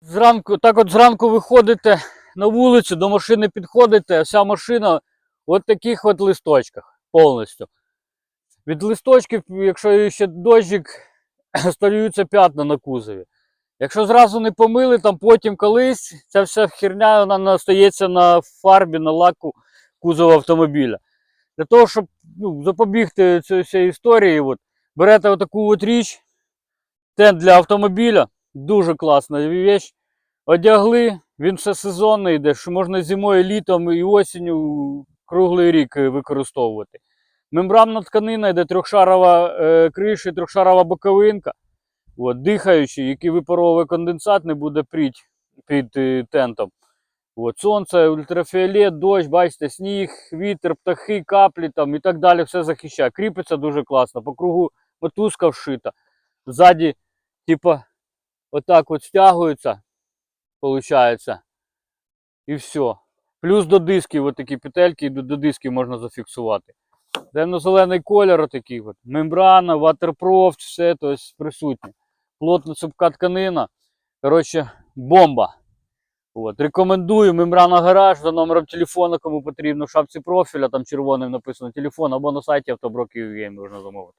Зранку, так от зранку виходите на вулицю, до машини підходите, а вся машина в таких от листочках повністю. Від листочків, якщо ще дощик, стаються п'ятна на кузові. Якщо зразу не помили, там потім колись ця вся херня вона настається на фарбі, на лаку кузова автомобіля. Для того, щоб ну, запобігти цій історії, от, берете отаку от річ, тент для автомобіля, дуже класна річ. Одягли, він все сезонний йде, що можна зимою, літом і осінню круглий рік е, використовувати. Мембранна тканина йде трьохшарова е, криша, трьохшарова боковинка. От, дихаючий, який випаровує конденсат, не буде пріть під е, тентом. От, сонце, ультрафіолет, дощ, бачите, сніг, вітер, птахи, каплі там і так далі, все захищає. Кріпиться дуже класно. По кругу мотузка вшита. Ззаді, типа, отак от стягується, виходить. І все. Плюс до дисків, от такі петельки, і до, дисків можна зафіксувати. Темно-зелений кольор, отакий от. Мембрана, ватерпроф, все то есть, присутнє. Плотна цупка тканина. Коротше, бомба. От. Рекомендую мембрана гараж за номером телефону, кому потрібно в шапці профіля, там червоним написано телефон, або на сайті автоброків можна замовити.